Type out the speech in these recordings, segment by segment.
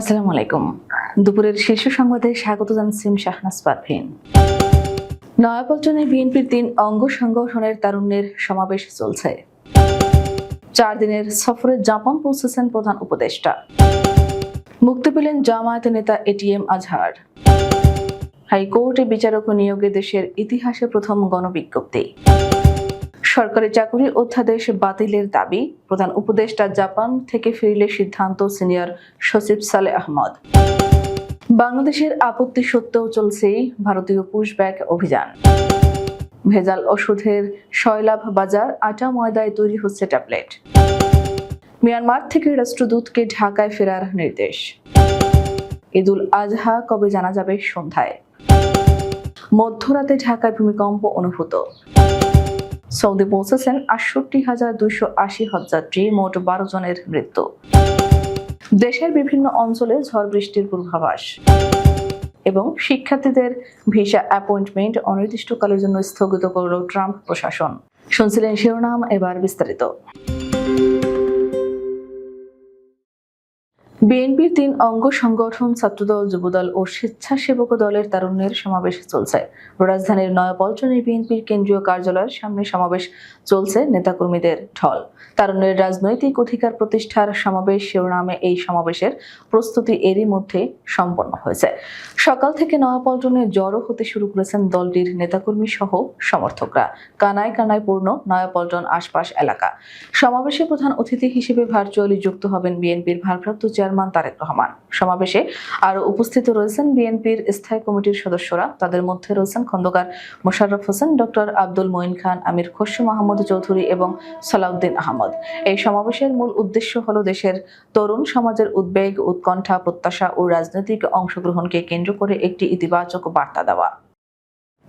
আসসালামু আলাইকুম। দুপুরের শীর্ষ সংবাদে স্বাগত জানাচ্ছেন শাহনাজ পারভিন। নয়াপল্টনে বিএনপির তিন অঙ্গ সংগঠনের তারুণ্যের সমাবেশ চলছে। চার দিনের সফরে জাপান পৌঁছেছেন প্রধান উপদেষ্টা। মুক্তি পেলেন জামায়াত নেতা এটিএম আজহার। হাইকোর্টে বিচারক নিয়োগে দেশের ইতিহাসে প্রথম গণবিজ্ঞপ্তি। সরকারি চাকরি অধ্যাদেশ বাতিলের দাবি। প্রধান উপদেষ্টা জাপান থেকে ফিরলে সিদ্ধান্ত সিনিয়র সচিব সালে আহমদ। বাংলাদেশের আপত্তি সত্ত্বেও চলছে ভারতীয় পুশব্যাক অভিযান। ভেজাল ওষুধের শয়লাভ বাজার আটা ময়দায় তৈরি হচ্ছে ট্যাবলেট। মিয়ানমার থেকে রাষ্ট্রদূতকে ঢাকায় ফেরার নির্দেশ। ঈদুল আজহা কবে জানা যাবে সন্ধ্যায়। মধ্যরাতে ঢাকায় ভূমিকম্প অনুভূত। সৌদি পৌঁছেছেন আটষট্টি হাজার দুইশো আশি হজযাত্রী মোট বারো জনের মৃত্যু। দেশের বিভিন্ন অঞ্চলে ঝড় বৃষ্টির পূর্বাভাস এবং শিক্ষার্থীদের ভিসা অ্যাপয়েন্টমেন্ট অনির্দিষ্টকালের জন্য স্থগিত করল ট্রাম্প প্রশাসন। শুনছিলেন শিরোনাম, এবার বিস্তারিত। বিএনপির তিন অঙ্গ সংগঠন, ছাত্রদল, যুবদল ও স্বেচ্ছাসেবক দলের তারুণ্যের সমাবেশ চলছে। রাজধানীর নয়াপল্টনে বিএনপির কেন্দ্রীয় কার্যালয়ের সামনে সমাবেশ চলছে নেতাকর্মীদের ঢল। তারুণ্যের রাজনৈতিক অধিকার প্রতিষ্ঠার সমাবেশ শিরোনামে এই সমাবেশের প্রস্তুতি এরই মধ্যে সম্পন্ন হয়েছে। সকাল থেকে নয়াপল্টনে জড়ো হতে শুরু করেছেন দলটির নেতাকর্মী সহ সমর্থকরা। কানায় কানায় পূর্ণ নয়াপল্টন আশপাশ এলাকা। সমাবেশে প্রধান অতিথি হিসেবে ভার্চুয়ালি যুক্ত হবেন বিএনপির ভারপ্রাপ্ত চেয়ারম্যান তারেক রহমান। সমাবেশে আরও উপস্থিত রয়েছেন বিএনপির স্থায়ী কমিটির সদস্যরা। তাদের মধ্যে রয়েছেন খন্দকার মোশাররফ হোসেন, ডক্টর আব্দুল মঈন খান, আমির খসরু মাহমুদ চৌধুরী এবং সালাউদ্দিন আহমদ। এই সমাবেশের মূল উদ্দেশ্য হল দেশের তরুণ সমাজের উদ্বেগ, উৎকণ্ঠা, প্রত্যাশা ও রাজনৈতিক অংশগ্রহণকে কেন্দ্র করে একটি ইতিবাচক বার্তা দেওয়া।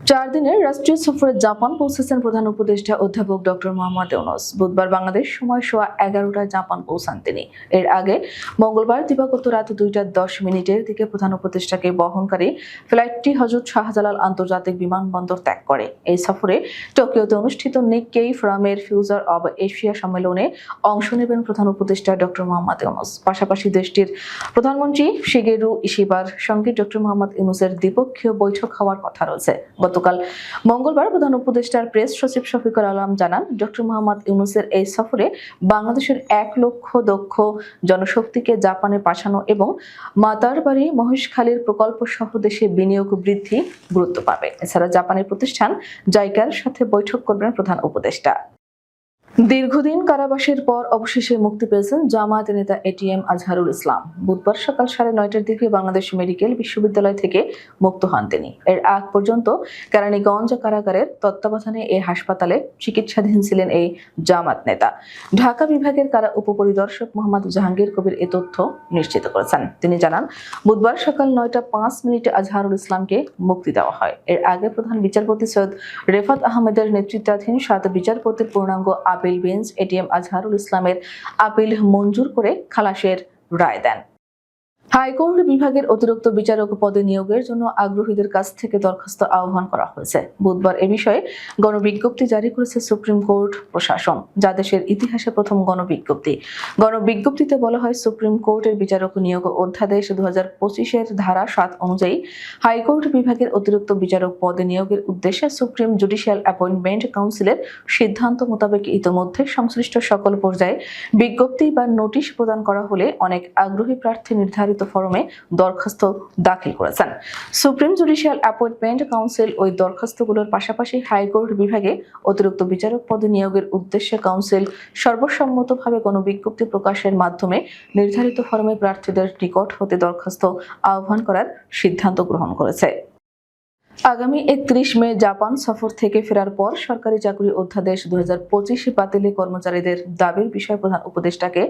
চার দিনের রাষ্ট্রীয় সফরে জাপান পৌঁছেছেন প্রধান উপদেষ্টা অধ্যাপক ডক্টর মোহাম্মদ ইউনুস। বুধবার বাংলাদেশ সময় সোয়া এগারোটায় জাপান পৌঁছান তিনি। এর আগে মঙ্গলবার দিবাগত রাত দুইটা দশ মিনিটের দিকে প্রধান উপদেষ্টাকে বহনকারী ফ্লাইটটি হজরত শাহজালাল আন্তর্জাতিক বিমানবন্দর ত্যাগ করে। এই সফরে টোকিওতে অনুষ্ঠিত নিক্কেই ফ্রামের ফিউচার অব এশিয়া সম্মেলনে অংশ নেবেন প্রধান উপদেষ্টা ডক্টর মোহাম্মদ ইউনুস। পাশাপাশি দেশটির প্রধানমন্ত্রী শিগেরু ইশিবার সঙ্গে ডক্টর মোহাম্মদ ইউনুসের দ্বিপক্ষীয় বৈঠক হওয়ার কথা রয়েছে। গতকাল মঙ্গলবার প্রধান উপদেষ্টার প্রেস সচিব শফিকুল আলম জানান, ডক্টর মোহাম্মদ ইউনুসের এই সফরে বাংলাদেশের এক লক্ষ দক্ষ জনশক্তিকে জাপানে পাঠানো এবং মাতারবাড়ি মহেশখালীর প্রকল্প সহ দেশে বিনিয়োগ বৃদ্ধি গুরুত্ব পাবে। এছাড়া জাপানের প্রতিষ্ঠান জাইকার সাথে বৈঠক করবেন প্রধান উপদেষ্টা। দীর্ঘদিন কারাবাসের পর অবশেষে মুক্তি পেয়েছেন জামায়াত নেতা এটিএম আজহারুল ইসলাম। বুধবার সকাল সাড়ে নয়টার দিকে বাংলাদেশ মেডিকেল বিশ্ববিদ্যালয় থেকে মুক্ত হন তিনি। এর আগ পর্যন্ত কেরানীগঞ্জ কারাগারের তত্ত্বাবধানে এই হাসপাতালে চিকিৎসাধীন ছিলেন এই জামাত নেতা। ঢাকা বিভাগের কারা উপপরিদর্শক মোহাম্মদ জাহাঙ্গীর কবির এ তথ্য নিশ্চিত করেছেন। তিনি জানান, বুধবার সকাল নয়টা পাঁচ মিনিটে আজহারুল ইসলামকে মুক্তি দেওয়া হয়। এর আগে প্রধান বিচারপতি সৈয়দ রেফাত আহমেদের নেতৃত্বাধীন সাত বিচারপতির পূর্ণাঙ্গ আপিল বেঞ্চ এটিএম আজহারুল ইসলামের আপিল মঞ্জুর করে খালাসের রায় দেন। হাইকোর্ট বিভাগের অতিরিক্ত বিচারক পদে নিয়োগের জন্য আগ্রহীদের কাছ থেকে দরখাস্ত আহ্বান করা হয়েছে। বুধবার এ বিষয়ে গণবিজ্ঞপ্তি জারি করেছে সুপ্রিম কোর্ট প্রশাসন, যা দেশের ইতিহাসে প্রথম গণবিজ্ঞপ্তি। গণবিজ্ঞপ্তিতে বলা হয়, সুপ্রিম কোর্টের বিচারক নিয়োগ অধ্যাদেশ দু হাজার পঁচিশের ধারা সাত অনুযায়ী হাইকোর্ট বিভাগের অতিরিক্ত বিচারক পদে নিয়োগের উদ্দেশ্যে সুপ্রিম জুডিশিয়াল অ্যাপয়েন্টমেন্ট কাউন্সিলের সিদ্ধান্ত মোতাবেক ইতোমধ্যে সংশ্লিষ্ট সকল পর্যায়ে বিজ্ঞপ্তি বা নোটিশ প্রদান করা হলে অনেক আগ্রহী প্রার্থী নির্ধারিত ফরমে দরখাস্ত দাখিল করেছেন। সুপ্রিম জুডিশিয়াল অ্যাপয়েন্টমেন্ট কাউন্সিল ওই দরখাস্তগুলোর পাশাপাশি হাইকোর্ট বিভাগে অতিরিক্ত বিচারক পদে নিয়োগের উদ্দেশ্যে কাউন্সিল সর্বসম্মতভাবে কোনো বিজ্ঞপ্তি প্রকাশের মাধ্যমে নির্ধারিত ফরমে প্রার্থীদের নিকট হতে দরখাস্ত আহ্বান করার সিদ্ধান্ত গ্রহণ করেছে। আগামী একত্রিশ মে জাপান সফর থেকে ফেরার পর সরকারি চাকরি অধ্যাদেশ দু হাজার পঁচিশ বাতিলে কর্মচারীদের দাবির বিষয়ে প্রধান উপদেষ্টাকে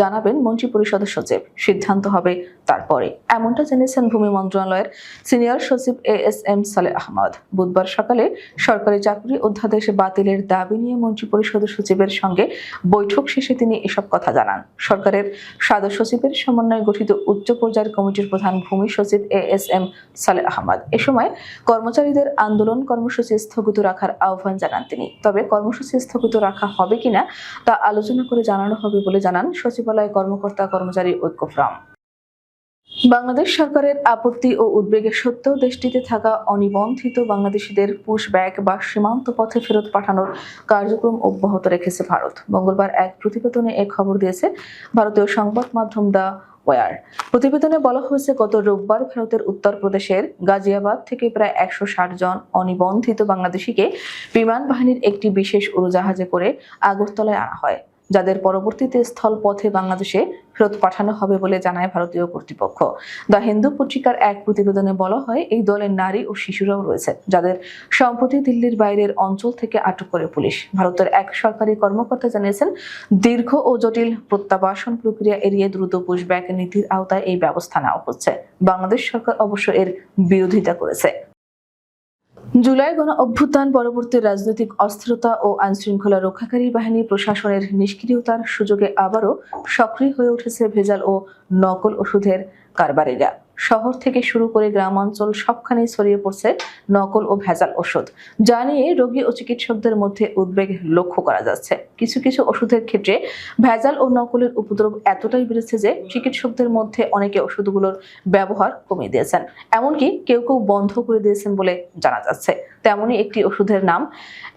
জানাবেন মন্ত্রী পরিষদের সচিব। সিদ্ধান্ত হবে তারপরে। এমনটা জেনেছেন ভূমি মন্ত্রণালয়ের সিনিয়র সচিব এ এস এম সালে আহমদ। বুধবার সকালে সরকারি চাকরি অধ্যাদেশ বাতিলের দাবি নিয়ে মন্ত্রী পরিষদের সচিবের সঙ্গে বৈঠক শেষে তিনি এসব কথা জানান। সরকারের সদস্য সচিবের সমন্বয়ে গঠিত উচ্চ পর্যায়ের কমিটির প্রধান ভূমি সচিব এ এস এম সালে আহমদ। এ সময় কর্মচারীদের আন্দোলন কর্মসূচি স্থগিত রাখার আহ্বান জানান তিনি। তবে কর্মসূচি স্থগিত রাখা হবে কিনা তা আলোচনা করে জানানো হবে বলে জানান সচিবালয় কর্মকর্তা কর্মচারী ঐক্য ফ্রাম। বাংলাদেশ সরকারের আপত্তি ও উদ্বেগের সত্ত্বেও দেশটিতে থাকা অনিবন্ধিত বাংলাদেশিদের পুশব্যাক বা সীমান্ত পথে ফেরত পাঠানোর কার্যক্রম অব্যাহত রেখেছে ভারত। মঙ্গলবার এক প্রতিবেদনে এ খবর দিয়েছে, ভারতীয় সংবাদ মাধ্যম দ্য ওয়ার প্রতিবেদনে বলা হয়েছে, গত রোববার ভারতের উত্তরপ্রদেশের গাজিয়াবাদ থেকে প্রায় একশো ষাট জন অনিবন্ধিত বাংলাদেশিকে বিমান বাহিনীর একটি বিশেষ উড়োজাহাজে করে আগরতলায় আনা হয়। যাদের পরবর্তীতে স্থলপথে বাংলাদেশে ফেরত পাঠানো হবে বলে জানায় ভারতীয় কর্তৃপক্ষ। দ্য হিন্দু পত্রিকার এক প্রতিবেদনে বলা হয়, এই দলের নারী ও শিশুরাও রয়েছে, যাদের সম্প্রতি দিল্লির বাইরের অঞ্চল থেকে আটক করে পুলিশ। ভারতের এক সরকারি কর্মকর্তা জানিয়েছেন, দীর্ঘ ও জটিল প্রত্যাবাসন প্রক্রিয়া এড়িয়ে দ্রুত পুশব্যাক নীতির আওতায় এই ব্যবস্থা নেওয়া হচ্ছে। বাংলাদেশ সরকার অবশ্য এর বিরোধিতা করেছে। জুলাই গণ অভ্যুত্থান, পরবর্তী রাজনৈতিক অস্থিরতা ও আইনশৃঙ্খলা রক্ষাকারী বাহিনী প্রশাসনের নিষ্ক্রিয়তার সুযোগে আবারও সক্রিয় হয়ে উঠেছে ভেজাল ও নকল ওষুধের কারবারিরা। শহর থেকে শুরু করে গ্রামাঞ্চল সবখানেই ছড়িয়ে পড়ছে নকল ও ভেজাল ওষুধ। যা নিয়ে রোগী ও চিকিৎসকদের মধ্যে উদ্বেগ লক্ষ্য করা যাচ্ছে। কিছু কিছু ওষুধের ক্ষেত্রে ভেজাল ও নকলের উপদ্রব এতটাই বেড়েছে যে চিকিৎসকদের মধ্যে অনেকে ওষুধগুলোর ব্যবহার কমিয়ে দিয়েছেন। এমনকি কেউ কেউ বন্ধ করে দিয়েছেন বলে জানা যাচ্ছে। তেমনই একটি ওষুধের নাম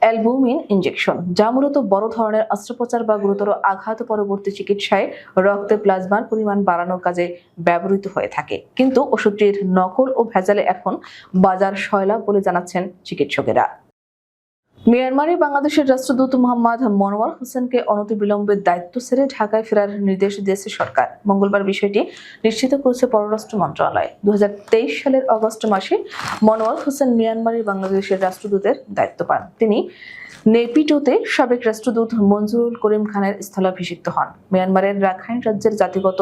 অ্যালবুমিন ইনজেকশন, যা মূলত বড় ধরনের অস্ত্রোপচার বা গুরুতর আঘাত পরবর্তী চিকিৎসায় রক্তে প্লাজমার পরিমাণ বাড়ানোর কাজে ব্যবহৃত হয়ে থাকে। কিন্তু ওষুধটির নকল ও ভেজালে এখন বাজার সয়লাভ বলে জানাচ্ছেন চিকিৎসকেরা। মিয়ানমারে বাংলাদেশের রাষ্ট্রদূত মোহাম্মদ মনোয়ার হোসেনকে অনতিবিলম্বে দায়িত্ব ছেড়ে ঢাকায় ফেরার নির্দেশ দিয়েছে সরকার। মঙ্গলবার বিষয়টি নিশ্চিত করেছে পররাষ্ট্র মন্ত্রণালয়। দু হাজার তেইশ সালের অগস্ট মাসে মনোয়ার হোসেন মিয়ানমারে বাংলাদেশের রাষ্ট্রদূতের দায়িত্ব পান। তিনি নেপিটোতে সাবেক রাষ্ট্রদূত মঞ্জুরুল করিম খানের স্থলাভিষিক্ত হন। মিয়ানমারের রাখাইন রাজ্যের জাতিগত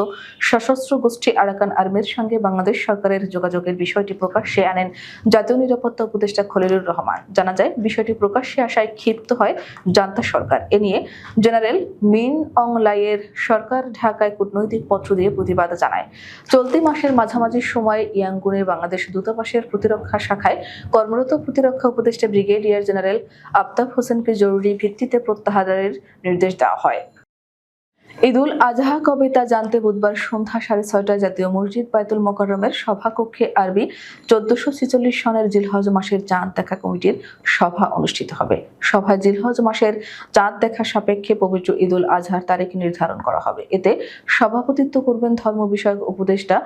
সশস্ত্র গোষ্ঠী আরাকান আর্মির সঙ্গে বাংলাদেশ সরকারের যোগাযোগের বিষয়টি প্রকাশ্যে আনেন জাতীয় নিরাপত্তা উপদেষ্টা খলিলুর রহমান। জানা যায়, বিষয়টি প্রকাশ্যে আসায় ক্ষিপ্ত হয় জান্তা সরকার। এ নিয়ে জেনারেল মিন অং লাইয়ের সরকার ঢাকায় কূটনৈতিক পত্র দিয়ে প্রতিবাদ জানায়। চলতি মাসের মাঝামাঝি সময় ইয়াঙ্গুনে বাংলাদেশ দূতাবাসের প্রতিরক্ষা শাখায় কর্মরত প্রতিরক্ষা উপদেষ্টা ব্রিগেডিয়ার জেনারেল আফতাব হোসেনকে জরুরি ভিত্তিতে প্রত্যাহারের নির্দেশ দেওয়া হয়। ঈদুল আজহা কবে তা জানতে বুধবার সন্ধ্যা সাড়ে ছয়টায় জাতীয় মসজিদ বায়তুল মোকাররমের সভাকক্ষে আরবি চোদ্দশো ছেচল্লিশ সনের জিলহজ মাসের চাঁদ দেখা কমিটির সভা অনুষ্ঠিত হবে। সভায় জিলহজ মাসের চাঁদ দেখা সাপেক্ষে পবিত্র ঈদুল আজহার তারিখ নির্ধারণ করা হবে। এতে সভাপতিত্ব করবেন ধর্ম বিষয়ক উপদেষ্টা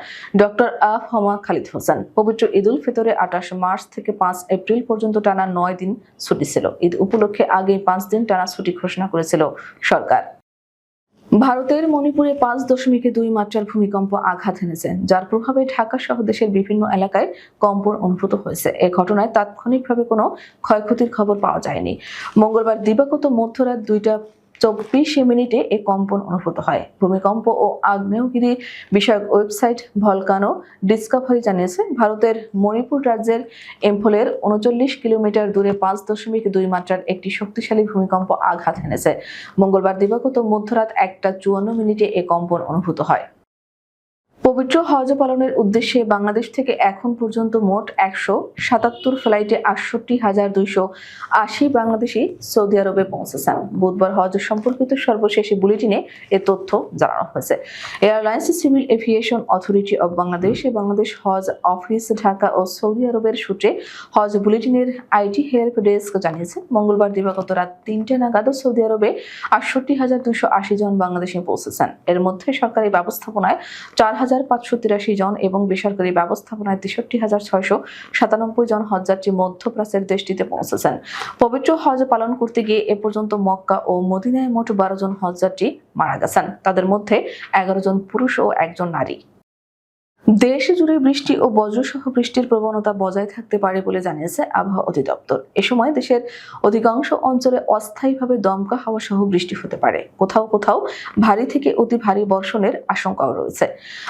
ডক্টর আফ হমা খালিদ হোসেন। পবিত্র ঈদুল ফিতরে আঠাশ মার্চ থেকে পাঁচ এপ্রিল পর্যন্ত টানা নয় দিন ছুটি ছিল। ঈদ উপলক্ষে আগেই পাঁচ দিন টানা ছুটি ঘোষণা করেছিল সরকার। ভারতের মণিপুরে পাঁচ দশমিক দুই মাত্রার ভূমিকম্প আঘাত এনেছে, যার প্রভাবে ঢাকা সহ দেশের বিভিন্ন এলাকায় কম্পন অনুভূত হয়েছে। এ ঘটনায় তাৎক্ষণিকভাবে কোনো ক্ষয়ক্ষতির খবর পাওয়া যায়নি। মঙ্গলবার দিবাগত মধ্যরাত দুইটা চব্বিশ মিনিটে এ কম্পন অনুভূত হয়। ভূমিকম্প ও আগ্নেয়গিরি বিষয়ক ওয়েবসাইট ভলকানো ডিসকভারি জানিয়েছে, ভারতের মণিপুর রাজ্যের এম্ফলের উনচল্লিশ কিলোমিটার দূরে পাঁচ দশমিক দুই মাত্রার একটি শক্তিশালী ভূমিকম্প আঘাত এনেছে। মঙ্গলবার দিবাগত মধ্যরাত একটা চুয়ান্ন মিনিটে এ কম্পন অনুভূত হয়। পবিত্র হজ পালনের উদ্দেশ্যে বাংলাদেশ থেকে এখন পর্যন্ত মোট একশো সাতাত্তর ফ্লাইটে আটষট্টি হাজার দুইশো আশি বাংলাদেশি সৌদি আরবে পৌঁছেছেন। বুধবার হজ সম্পর্কিত সর্বশেষ বুলেটিনে এ তথ্য জানানো হয়েছে। Airlines civil aviation authority of Bangladesh Bangladesh Hodge office Dhaka ও সৌদি আরবের সূত্রে হজ বুলেটিনের আইটি হেল্প ডেস্ক জানিয়েছে। মঙ্গলবার দিবাগত রাত তিনটে নাগাদ সৌদি আরবে আটষট্টি হাজার দুইশো আশি জন বাংলাদেশি পৌঁছেছেন। এর মধ্যে সরকারি ব্যবস্থাপনায় চার হাজার পাঁচশো তিরাশি জন এবং বেসরকারি ব্যবস্থাপনায় তেষট্টি হাজার ছয়শো সাতানব্বই জন হজযাত্রী মধ্যপ্রাচ্যের দেশটিতে পৌঁছেছেন। পবিত্র হজ পালন করতে গিয়ে এ পর্যন্ত মক্কা ও মদিনায় মোট বারো জন হজযাত্রী মারা গেছেন। তাদের মধ্যে এগারো জন পুরুষ ও একজন নারী। দেশ জুড়ে বৃষ্টি ও বজ্রসহ বৃষ্টির প্রবণতা বজায় থাকতে পারে বলে জানিয়েছে আবহাওয়া অধিদপ্তর। এ সময় দেশের অধিকাংশ অঞ্চলে অস্থায়ীভাবে দমকা হাওয়া সহ বৃষ্টি হতে পারে। কোথাও কোথাও ভারী থেকে অতি ভারী বর্ষণের আশঙ্কাও রয়েছে।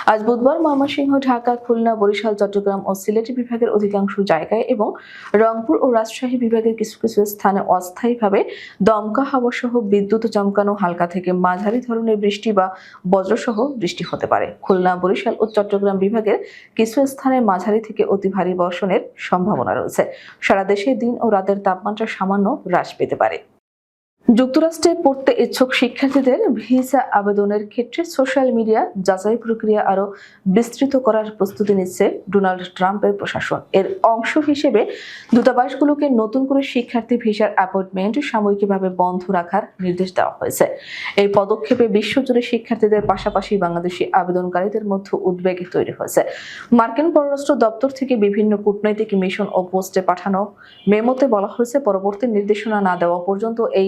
আজ বুধবার ময়মনসিংহ, ঢাকা, খুলনা, বরিশাল, চট্টগ্রাম ও সিলেট বিভাগের অধিকাংশ জায়গায় এবং রংপুর ও রাজশাহী বিভাগের কিছু কিছু স্থানে অস্থায়ীভাবে দমকা হাওয়া সহ বিদ্যুৎ চমকানো, হালকা থেকে মাঝারি ধরনের বৃষ্টি বা বজ্রসহ বৃষ্টি হতে পারে। খুলনা, বরিশাল ও চট্টগ্রাম বিভাগের কিছু স্থানে মাঝারি থেকে অতি ভারী বর্ষণের সম্ভাবনা রয়েছে। সারা দেশে দিন ও রাতের তাপমাত্রা সামান্য হ্রাস পেতে পারে। যুক্তরাষ্ট্রে পড়তে ইচ্ছুক শিক্ষার্থীদের ভিসা আবেদনের ক্ষেত্রে সোশ্যাল মিডিয়া যাচাই প্রক্রিয়া আরও বিস্তৃত করার প্রস্তুতি নিচ্ছে ডোনাল্ড ট্রাম্পের প্রশাসন। এর অংশ হিসেবে দূতাবাসগুলোকে নতুন করে শিক্ষার্থী ভিসার অ্যাপয়েন্টমেন্ট সাময়িকভাবে বন্ধ রাখার নির্দেশ দেওয়া হয়েছে। এই পদক্ষেপে বিশ্বজুড়ে শিক্ষার্থীদের পাশাপাশি বাংলাদেশি আবেদনকারীদের মধ্যে উদ্বেগ তৈরি হয়েছে। মার্কিন পররাষ্ট্র দপ্তর থেকে বিভিন্ন কূটনৈতিক মিশন ও পোস্টে পাঠানো মেমোতে বলা হয়েছে, পরবর্তী নির্দেশনা না দেওয়া পর্যন্ত এই